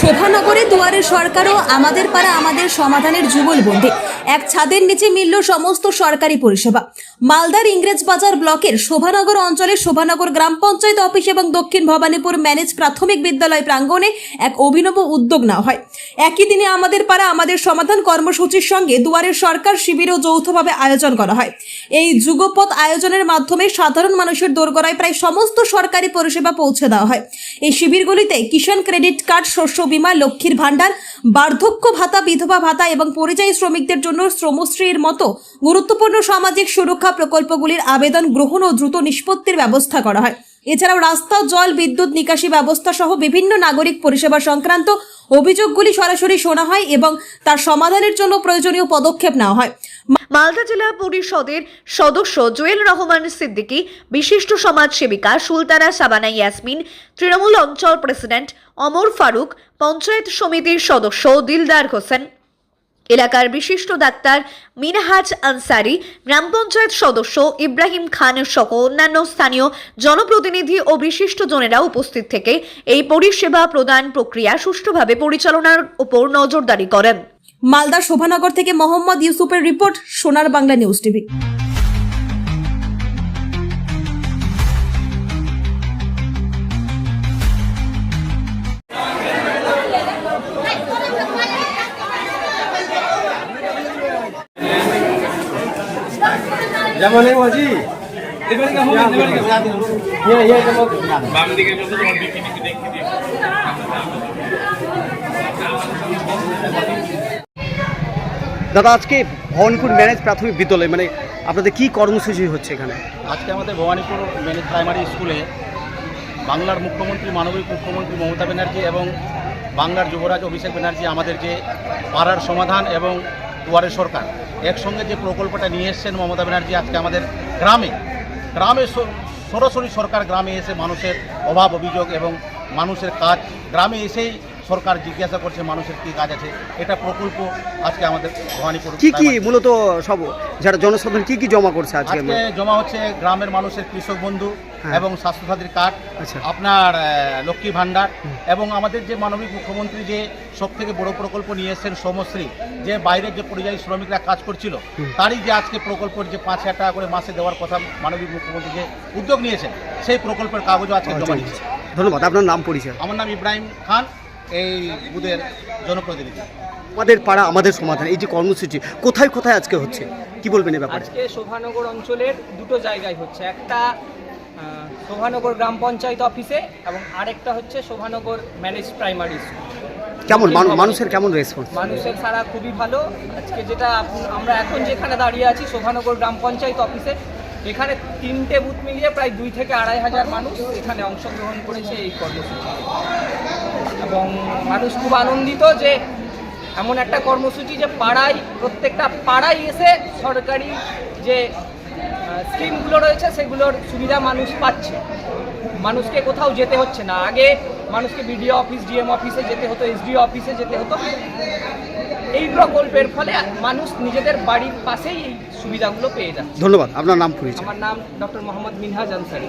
শোভানগরে দুয়ারে সরকারও আমাদের পাড়া আমাদের সমাধানের যুগলবন্দি এক ছাদের নিচে মিলল সমস্ত সরকারি পরিষেবা। মালদার ইংরেজ বাজার ব্লকের শোভানগর অঞ্চলের শোভানগর গ্রাম পঞ্চায়েত অফিস এবং দক্ষিণ ভবানীপুর ম্যানেজ প্রাথমিক বিদ্যালয় প্রাঙ্গণে এক অভিনব উদ্যোগ নেওয়া হয়। একই দিনে আমাদের পাড়া আমাদের সমাধান কর্মসূচির সঙ্গে দুয়ারের সরকার শিবিরও যৌথভাবে আয়োজন করা হয়। এই যুগপথ আয়োজনের মাধ্যমে সাধারণ মানুষের দোরগোড়ায় প্রায় সমস্ত সরকারি পরিষেবা পৌঁছে দেওয়া হয়। এই শিবিরগুলিতে কিষাণ ক্রেডিট কার্ড, শস্য বীমা, লক্ষ্মীর ভাণ্ডার, বার্ধক্য ভাতা, বিধবা ভাতা এবং পরিযায়ী শ্রমিকদের জন্য শ্রমশ্রীর মতো গুরুত্বপূর্ণ সামাজিক সুরক্ষা প্রকল্পগুলির আবেদন গ্রহণ ও দ্রুত নিষ্পত্তির ব্যবস্থা করা হয়। এছাড়াও রাস্তা, জল, বিদ্যুৎ, নিকাশি ব্যবস্থা সহ বিভিন্ন নাগরিক পরিষেবা সংক্রান্ত অভিযোগগুলি সরাসরি শোনা হয় এবং তার সমাধানের জন্য প্রয়োজনীয় পদক্ষেপ নেওয়া হয়। মালদা জেলা পরিষদের সদস্য জুয়েল রহমান সিদ্দিকী, বিশিষ্ট সমাজসেবিকা সুলতানা সাবানা ইয়াসমিন, তৃণমূল অঞ্চল প্রেসিডেন্ট অমর ফারুক, পঞ্চায়েত সমিতির সদস্য দিলদার হোসেন। এলাকার বিশিষ্ট ডাক্তার মিনহাজ আনসারি, গ্রাম পঞ্চায়েত সদস্য ইব্রাহিম খান সহ অন্যান্য স্থানীয় জনপ্রতিনিধি ও বিশিষ্ট জনেরা উপস্থিত থেকে এই পরিষেবা প্রদান প্রক্রিয়া সুষ্ঠুভাবে পরিচালনার উপর নজরদারি করেন। মালদা শোভানগর থেকে মোহাম্মদ ইউসুফের রিপোর্ট, সোনার বাংলা নিউজ টিভি। মাঝি ইয়ে ইয়ে যেমন বাম দিকে যত তোমার দিকে দিকে দেখতে দিয়ে। দাদা আজকে ভবনপুর ম্যানেজ প্রাথমিক বিদ্যালয় মানে আপনাদের কি কর্মসূচি হচ্ছে এখানে? আজকে আমাদের ভবানীপুর মেনেজ প্রাইমারি স্কুলে বাংলার মুখ্যমন্ত্রী মানবিক মুখ্যমন্ত্রী মমতা ব্যানার্জি এবং বাংলার যুবরাজ অভিষেক ব্যানার্জি আমাদের যে পাড়ার সমাধান এবং দুয়ারে সরকার একসঙ্গে যে প্রকল্পটা নিয়ে এসছেন মমতা ব্যানার্জি আজকে আমাদের গ্রামে গ্রামে সরাসরি সরকার গ্রামে এসে মানুষের অভাব, অভিযোগ এবং মানুষের কাজ গ্রামে এসেই সরকার জিজ্ঞাসা করছে মানুষের কী কাজ আছে এটা প্রকল্প আজকে আমাদের ভবানীপুর কি কি মূলত সব যারা জনসাধারণ কি কি জমা করছে আজকে? জমা হচ্ছে গ্রামের মানুষের কৃষক বন্ধু হ্যাঁ। এবং স্বাস্থ্যসাথীর কার্ড আচ্ছা। আপনার লক্ষ্মী ভাণ্ডার এবং আমাদের যে মানবিক মুখ্যমন্ত্রী যে সব থেকে বড় প্রকল্প নিয়ে এসেছেন সমশ্রী যে বাইরের যে পরিযায়ী শ্রমিকরা কাজ করছিল তারই যে আজকে প্রকল্পের যে পাঁচ হাজার টাকা করে মাসে দেওয়ার কথা মানবিক মুখ্যমন্ত্রী যে উদ্যোগ নিয়েছেন সেই প্রকল্পের কাগজও আজকে জমা দিচ্ছে। ধন্যবাদ আপনার নাম পরিচয়। আমার নাম ইব্রাহিম খান। এই বুথের জনপ্রতিনিধি। আমাদের পাড়া আমাদের সমাধান এই যে কর্মসূচি কোথায় কোথায় আজকে হচ্ছে? কি বলবেন এ ব্যাপারে? আজকে শোভানগর অঞ্চলের দুটো জায়গায় হচ্ছে। একটা শোভানগর গ্রাম পঞ্চায়েত অফিসে এবং আরেকটা হচ্ছে শোভানগর ম্যানেজ প্রাইমারি স্কুল। কেমন? মানুষের কেমন রেসপন্স মানুষের সারা খুবই ভালো। আজকে যেটা আমরা এখন যেখানে দাঁড়িয়ে আছি শোভানগর গ্রাম পঞ্চায়েত অফিসে এখানে তিনটে বুথ মিলিয়ে প্রায় দুই থেকে আড়াই হাজার মানুষ এখানে অংশগ্রহণ করেছে এই কর্মসূচিতে এবং মানুষ খুব আনন্দিত যে এমন একটা কর্মসূচি যে পাড়ায় প্রত্যেকটা পাড়ায় এসে সরকারি যে স্কিমগুলো রয়েছে সেগুলোর সুবিধা মানুষ পাচ্ছে। মানুষকে কোথাও যেতে হচ্ছে না। আগে মানুষকে বিডিও অফিস ডিএম অফিসে যেতে হতো এসডিও অফিসে যেতে হতো। এই প্রকল্পের ফলে মানুষ নিজেদের বাড়ির পাশেই এই সুবিধাগুলো পেয়ে যাচ্ছে। ধন্যবাদ। আপনার নাম পরিচয়। আমার নাম ডক্টর মোহাম্মদ মিনহাজ আনসারি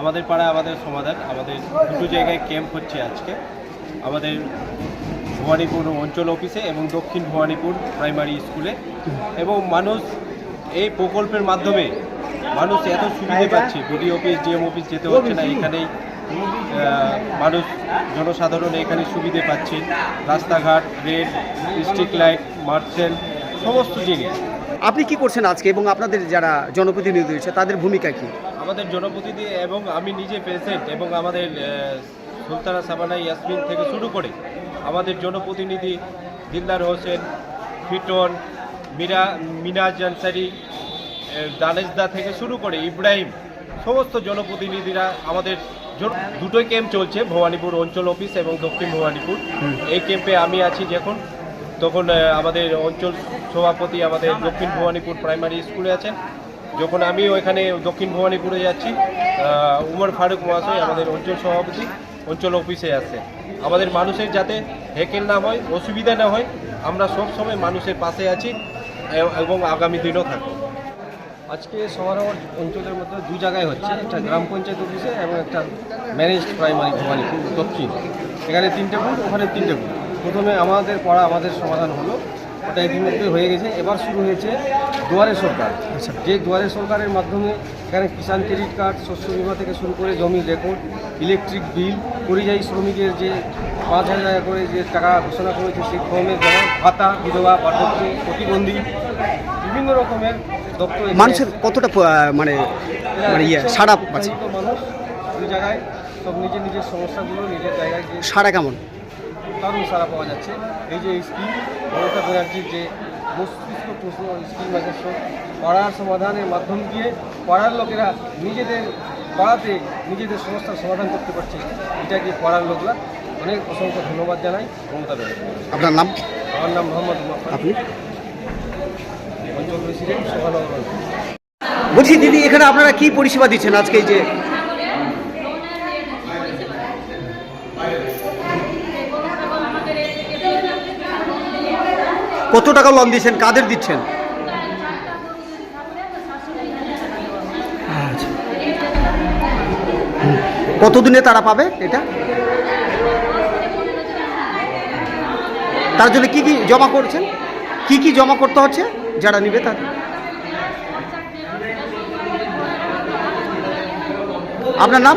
আমাদের পাড়ায় আমাদের সমাধান, আমাদের দুটো জায়গায় ক্যাম্প হচ্ছে আজকে। আমাদের ভবানীপুর অঞ্চল অফিসে এবং দক্ষিণ ভবানীপুর প্রাইমারি স্কুলে। এবং মানুষ এই প্রকল্পের মাধ্যমে মানুষ এত সুবিধে পাচ্ছে। বিডিও অফিস, ডিএম অফিস যেতে হচ্ছে না, এখানেই মানুষ, জনসাধারণ এখানে সুবিধে পাচ্ছে। রাস্তাঘাট রেল স্ট্রিট লাইট মার্চেন্ট সমস্ত জিনিস। আপনি কি করছেন আজকে এবং আপনাদের যারা জনপ্রতিনিধি রয়েছে, তাদের ভূমিকা কি? আমাদের জনপ্রতিনিধি এবং আমি নিজে প্রেসিডেন্ট এবং আমাদের সুলতানা সাবানা ইয়াসমিন থেকে শুরু করে আমাদের জনপ্রতিনিধি দিলদার হোসেন ফিটন মিরা মিনাজ আনসারি দানেশদা থেকে শুরু করে ইব্রাহিম সমস্ত জনপ্রতিনিধিরা আমাদের দুটোই ক্যাম্প চলছে ভবানীপুর অঞ্চল অফিস এবং দক্ষিণ ভবানীপুর। এই ক্যাম্পে আমি আছি যখন তখন আমাদের অঞ্চল সভাপতি আমাদের দক্ষিণ ভবানীপুর প্রাইমারি স্কুলে আছেন। যখন আমি ওইখানে দক্ষিণ ভবানীপুরে যাচ্ছি উমর ফারুক মহাশয় আমাদের অঞ্চল সভাপতি, অঞ্চল অফিসে আছে। আমাদের মানুষের যাতে হেকেল না হয়, অসুবিধা না হয়, আমরা সব সময় মানুষের পাশে আছি এবং আগামী দিনও থাকব। আজকে সমারোহ অঞ্চলের মধ্যে দু জায়গায় হচ্ছে, একটা গ্রাম পঞ্চায়েত অফিসে এবং একটা ম্যানেজড প্রাইমারি ভবানীপুর, দক্ষিণ। এখানে তিনটে বুথ ওখানে তিনটে বুথ প্রথমে আমাদের পড়া, আমাদের সমাধান হলো। ওটা ইতিমধ্যে হয়ে গেছে। এবার শুরু হয়েছে দুয়ারে সরকার। যে দুয়ারে সরকারের মাধ্যমে এখানে কিষাণ ক্রেডিট কার্ড শস্য বিমা থেকে শুরু করে জমির রেকর্ড ইলেকট্রিক বিল পরিযায়ী শ্রমিকের যে পাঁচ হাজার টাকা করে যে টাকা ঘোষণা করেছে সেই ক্রমের যেমন ভাতা বিধবা বার্ধক্য প্রতিবন্ধী বিভিন্ন রকমের দপ্তর মানুষের কতটা মানে মানে ইয়ে সারা মানুষ। ওই জায়গায় সব নিজের নিজের সমস্যাগুলো নিজের জায়গায় সারা কেমন? দারুণ সারা পাওয়া যাচ্ছে। এই যে স্কিম মমতা ব্যানার্জির যে মস্তিষ্ক প্রশ্ন স্কিম আছে সব পাড়ার সমাধানের মাধ্যম দিয়ে পাড়ার লোকেরা নিজেদের পাড়াতে নিজেদের সমস্যার সমাধান করতে পারছে। এটাকে পাড়ার লোকরা? অনেক অসংখ্য ধন্যবাদ জানাই। মমতা ব্যানার্জি। আপনার নাম? আমার নাম মোহাম্মদ আপনি? অঞ্চল প্রেসিডেন্ট সোহানগর বলছি দিদি এখানে আপনারা কি পরিষেবা দিচ্ছেন আজকে যে কত টাকা লোন দিচ্ছেন কাদের দিচ্ছেন? আচ্ছা। কতদিনে তারা পাবে এটা? তার জন্য কি কি জমা করছেন? কি কি জমা করতে হচ্ছে? যারা নিবে তাদের আপনার নাম?